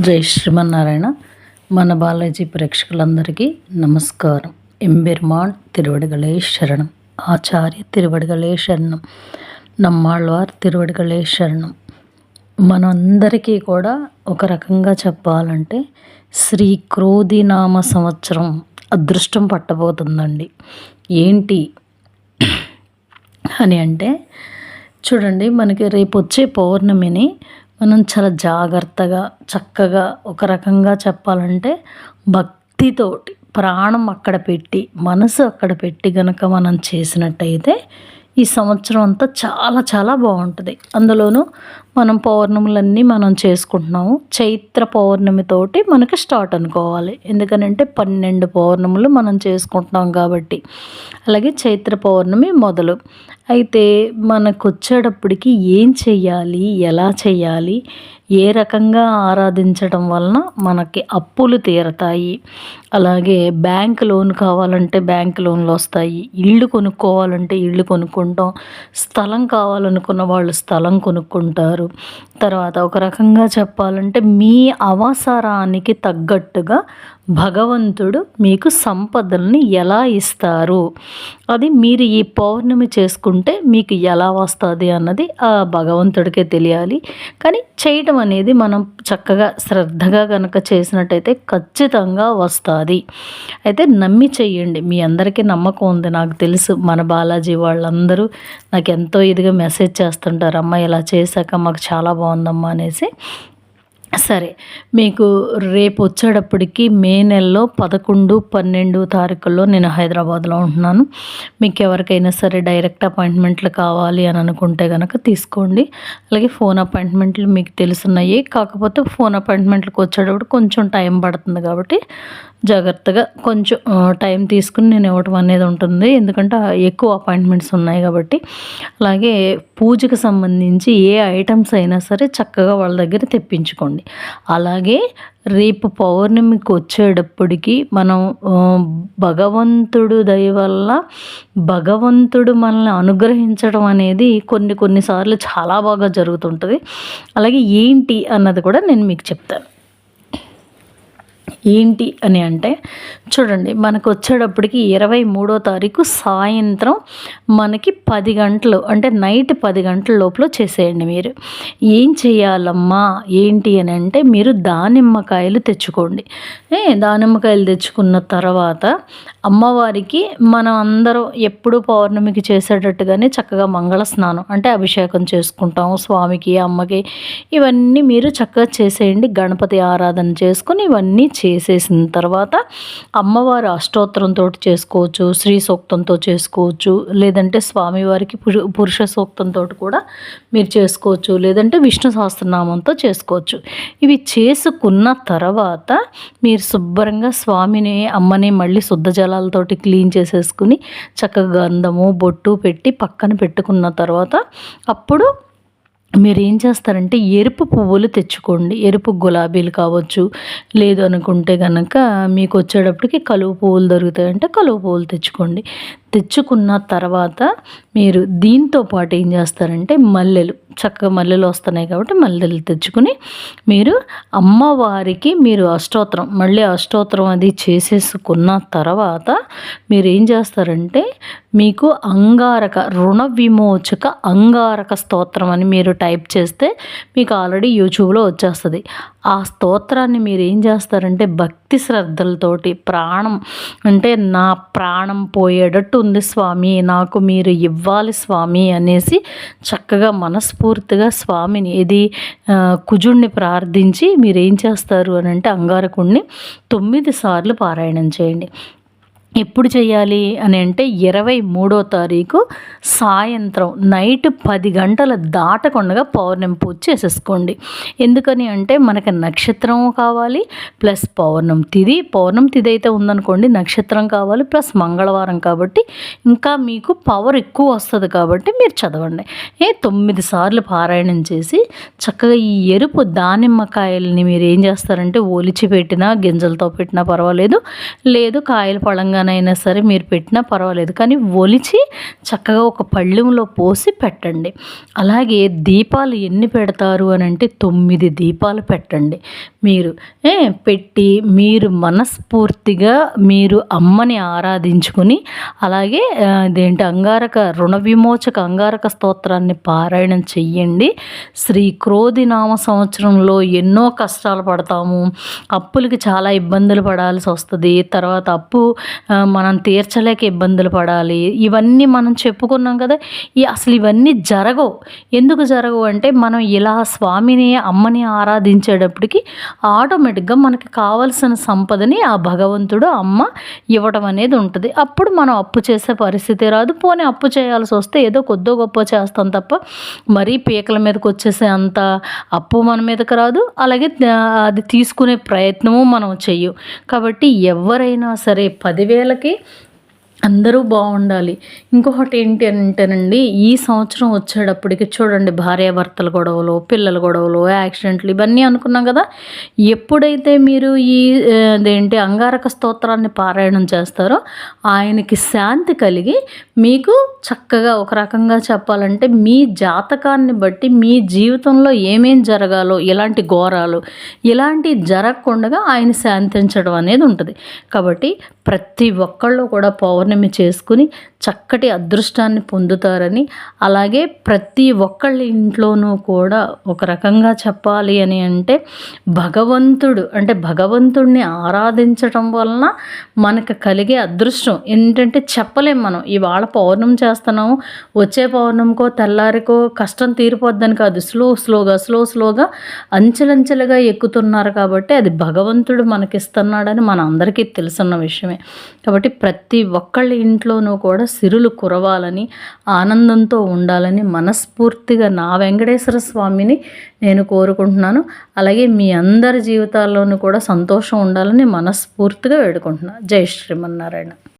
జై శ్రీమన్నారాయణ. మన బాలాజీ ప్రేక్షకులందరికీ నమస్కారం. ఎంబెరుమాన్ తిరువడిగలే శరణం. ఆచార్య తిరువడిగలే శరణం. నమ్మాళ్ళవార్ తిరువడిగలే శరణం. మనందరికీ కూడా ఒక రకంగా చెప్పాలంటే శ్రీ క్రోధినామ సంవత్సరం అదృష్టం పట్టబోతుందండి. ఏంటి అని అంటే చూడండి మనకి రేపు వచ్చే పౌర్ణమిని మనం చాలా జాగ్రత్తగా చక్కగా ఒక రకంగా చెప్పాలంటే భక్తితోటి ప్రాణం అక్కడ పెట్టి మనసు అక్కడ పెట్టి గనక మనం చేసినట్టయితే ఈ సంవత్సరం అంతా చాలా చాలా బాగుంటుంది. అందులోనూ మనం పౌర్ణములన్నీ మనం చేసుకుంటున్నాము. చైత్ర పౌర్ణమితోటి మనకి స్టార్ట్ అనుకోవాలి. ఎందుకనంటే పన్నెండు పౌర్ణములు మనం చేసుకుంటున్నాం కాబట్టి. అలాగే చైత్ర పౌర్ణమి మొదలు. అయితే మనకు వచ్చేటప్పటికి ఏం చెయ్యాలి? ఎలా చెయ్యాలి? ఏ రకంగా ఆరాధించడం వలన మనకి అప్పులు తీరతాయి? అలాగే బ్యాంక్ లోన్ కావాలంటే బ్యాంక్ లోన్లు వస్తాయి. ఇల్లు కొనుక్కోవాలంటే ఇల్లు కొనుక్కుంటాం. స్థలం కావాలనుకున్న వాళ్ళు స్థలం కొనుక్కుంటారు. తర్వాత ఒక రకంగా చెప్పాలంటే మీ అవసరానికి తగ్గట్టుగా భగవంతుడు మీకు సంపదల్ని ఎలా ఇస్తారు? అది మీరు ఈ పౌర్ణమి చేసుకుంటే మీకు ఎలా వస్తుంది అన్నది ఆ భగవంతుడికే తెలియాలి. కానీ చేయటం అనేది మనం చక్కగా శ్రద్ధగా కనుక చేసినట్టయితే ఖచ్చితంగా వస్తుంది. అయితే నమ్మి చెయ్యండి మీ అందరికీ నమ్మకం ఉంది. నాకు తెలుసు మన బాలాజీ వాళ్ళందరూ నాకు ఎంతో ఇదిగా మెసేజ్ చేస్తుంటారు. అమ్మ ఇలా చేశాక మాకు చాలా బాగుందమ్మా అనేసి. సరే మీకు రేపు వచ్చేటప్పటికి మే నెలలో పదకొండు పన్నెండు తారీఖుల్లో నేను హైదరాబాద్లో ఉంటున్నాను. మీకు ఎవరికైనా సరే డైరెక్ట్ అపాయింట్మెంట్లు కావాలి అని అనుకుంటే కనుక తీసుకోండి. అలాగే ఫోన్ అపాయింట్మెంట్లు మీకు తెలుసున్నాయి. కాకపోతే ఫోన్ అపాయింట్మెంట్లకు వచ్చేటప్పుడు కొంచెం టైం పడుతుంది కాబట్టి జాగ్రత్తగా కొంచెం టైం తీసుకుని నేను ఇవ్వటం అనేది ఉంటుంది. ఎందుకంటే ఎక్కువ అపాయింట్మెంట్స్ ఉన్నాయి కాబట్టి. అలాగే పూజకు సంబంధించి ఏ ఐటమ్స్ అయినా సరే చక్కగా వాళ్ళ దగ్గర తెప్పించుకోండి. అలాగే రేపు పౌర్ణమికి వచ్చేటప్పటికి మనం భగవంతుడు దయ వల్ల భగవంతుడు మనల్ని అనుగ్రహించడం అనేది కొన్ని కొన్నిసార్లు చాలా బాగా జరుగుతుంటుంది. అలాగే ఏంటి అన్నది కూడా నేను మీకు చెప్తాను. ఏంటి అని అంటే చూడండి మనకు వచ్చేటప్పటికి ఇరవై మూడో తారీఖు సాయంత్రం మనకి పది గంటలు అంటే నైట్ పది గంటల లోపల చేసేయండి మీరు. ఏం చేయాలమ్మా? ఏంటి అని అంటే మీరు దానిమ్మకాయలు తెచ్చుకోండి. ఏ దానిమ్మకాయలు తెచ్చుకున్న తర్వాత అమ్మవారికి మనం అందరం ఎప్పుడు పౌర్ణమికి చేసేటట్టుగానే చక్కగా మంగళ స్నానం అంటే అభిషేకం చేసుకుంటాం స్వామికి అమ్మకి ఇవన్నీ మీరు చక్కగా చేసేయండి. గణపతి ఆరాధన చేసుకుని ఇవన్నీ చే చేసేసిన తర్వాత అమ్మవారి అష్టోత్తరంతో చేసుకోవచ్చు శ్రీ సూక్తంతో చేసుకోవచ్చు లేదంటే స్వామివారికి పురుష సూక్తంతో కూడా మీరు చేసుకోవచ్చు లేదంటే విష్ణు సహస్రనామంతో చేసుకోవచ్చు. ఇవి చేసుకున్న తర్వాత మీరు శుభ్రంగా స్వామిని అమ్మని మళ్ళీ శుద్ధ జలాలతోటి క్లీన్ చేసేసుకుని చక్కగా గంధము బొట్టు పెట్టి పక్కన పెట్టుకున్న తర్వాత అప్పుడు మీరు ఏం చేస్తారంటే ఎరుపు పువ్వులు తెచ్చుకోండి. ఎరుపు గులాబీలు కావచ్చు. లేదు అనుకుంటే కనుక మీకు వచ్చేటప్పటికి కలువ పువ్వులు దొరుకుతాయంటే కలువ పువ్వులు తెచ్చుకోండి. తెచ్చుకున్న తర్వాత మీరు దీంతో పాటు ఏం చేస్తారంటే మల్లెలు చక్కగా మల్లెలు వస్తున్నాయి కాబట్టి మల్లెలు తెచ్చుకుని మీరు అమ్మవారికి మీరు అష్టోత్తరం మళ్ళీ అష్టోత్తరం అది చేసేసుకున్న తర్వాత మీరు ఏం చేస్తారంటే మీకు అంగారక రుణ విమోచక అంగారక స్తోత్రం అని మీరు టైప్ చేస్తే మీకు ఆల్రెడీ యూట్యూబ్లో వచ్చేస్తుంది. ఆ స్తోత్రాన్ని మీరు ఏం చేస్తారంటే భక్తి శ్రద్ధలతోటి ప్రాణం అంటే నా ప్రాణం పోయేటట్టు ఉంది స్వామి నాకు మీరు ఇవ్వాలి స్వామి అనేసి చక్కగా మనస్ఫూర్తిగా స్వామిని ఇది కుజుణ్ణి ప్రార్థించి మీరు ఏం చేస్తారు అని అంటే అంగారకుడిని తొమ్మిది సార్లు పారాయణం చేయండి. ఎప్పుడు చేయాలి అని అంటే ఇరవై మూడో తారీఖు సాయంత్రం నైట్ పది గంటల దాటకుండా పౌర్ణమి పూజ చేసేసుకోండి. ఎందుకని అంటే మనకి నక్షత్రం కావాలి ప్లస్ పౌర్ణం తిది. పౌర్ణం తిది అయితే ఉందనుకోండి నక్షత్రం కావాలి ప్లస్ మంగళవారం కాబట్టి ఇంకా మీకు పవర్ ఎక్కువ వస్తుంది కాబట్టి మీరు చదవండి. ఏ తొమ్మిది సార్లు పారాయణం చేసి చక్కగా ఈ ఎరుపు దానిమ్మకాయలని మీరు ఏం చేస్తారంటే ఒలిచి పెట్టినా గింజలతో పెట్టినా పర్వాలేదు. లేదు కాయలు పడంగా విధంగానైనా సరే మీరు పెట్టినా పర్వాలేదు. కానీ ఒలిచి చక్కగా ఒక పళ్ళెంలో పోసి పెట్టండి. అలాగే దీపాలు ఎన్ని పెడతారు అని అంటే తొమ్మిది దీపాలు పెట్టండి. మీరు ఏ పెట్టి మీరు మనస్ఫూర్తిగా మీరు అమ్మని ఆరాధించుకుని అలాగే అదేంటి ఇదేంటి అంగారక రుణ విమోచక అంగారక స్తోత్రాన్ని పారాయణం చెయ్యండి. శ్రీ క్రోధి నామ సంవత్సరంలో ఎన్నో కష్టాలు పడతాము. అప్పులకి చాలా ఇబ్బందులు పడాల్సి వస్తుంది. తర్వాత అప్పు మనం తీర్చలేక ఇబ్బందులు పడాలి. ఇవన్నీ మనం చెప్పుకున్నాం కదా ఈ అసలు ఇవన్నీ జరగవు. ఎందుకు జరగవు అంటే మనం ఇలా స్వామిని అమ్మని ఆరాధించేటప్పటికి ఆటోమేటిక్గా మనకి కావలసిన సంపదని ఆ భగవంతుడు అమ్మ ఇవ్వడం అనేది ఉంటుంది. అప్పుడు మనం అప్పు చేసే పరిస్థితి రాదు. పోనీ అప్పు చేయాల్సి వస్తే ఏదో కొద్దో గొప్ప చేస్తాం తప్ప మరీ పీకల మీదకి వచ్చేసే అంత అప్పు మన మీదకి రాదు. అలాగే అది తీసుకునే ప్రయత్నము మనం చెయ్యం. కాబట్టి ఎవరైనా సరే పదివేలకి అందరూ బాగుండాలి. ఇంకొకటి ఏంటి అంటేనండి ఈ సంవత్సరం వచ్చేటప్పటికి చూడండి భార్యాభర్తల గొడవలు పిల్లల గొడవలు యాక్సిడెంట్లు ఇవన్నీ అనుకున్నాం కదా. ఎప్పుడైతే మీరు ఈ అదేంటి అంగారక స్తోత్రాన్ని పారాయణం చేస్తారో ఆయనకి శాంతి కలిగి మీకు చక్కగా ఒక రకంగా చెప్పాలంటే మీ జాతకాన్ని బట్టి మీ జీవితంలో ఏమేం జరగాలో ఎలాంటి ఘోరాలు ఇలాంటి జరగకుండా ఆయన శాంతించడం అనేది ఉంటుంది. కాబట్టి ప్రతి ఒక్కళ్ళు కూడా పౌర్ణమి చేసుకుని చక్కటి అదృష్టాన్ని పొందుతారని. అలాగే ప్రతి ఒక్కళ్ళ ఇంట్లోనూ కూడా ఒక రకంగా చెప్పాలి అని అంటే భగవంతుడు అంటే భగవంతుడిని ఆరాధించటం వలన మనకు కలిగే అదృష్టం. ఏంటంటే చెప్పలేం మనం. ఇవాళ పౌర్ణం చేస్తున్నాము వచ్చే పౌర్ణంకో తెల్లారికో కష్టం తీరిపోద్దని కాదు. స్లో స్లోగా స్లో స్లోగా అంచెలంచెలుగా ఎక్కుతున్నారు కాబట్టి అది భగవంతుడు మనకిస్తున్నాడని మన అందరికీ తెలుసున్న విషయమే. కాబట్టి ప్రతి ఒక్కళ్ళ ఇంట్లోనూ కూడా సిరులు కురవాలని ఆనందంతో ఉండాలని మనస్ఫూర్తిగా నా వెంకటేశ్వర స్వామిని నేను కోరుకుంటున్నాను. అలాగే మీ అందరి జీవితాల్లోనూ కూడా సంతోషం ఉండాలని మనస్ఫూర్తిగా వేడుకుంటున్నాను జై శ్రీమన్నారాయణ.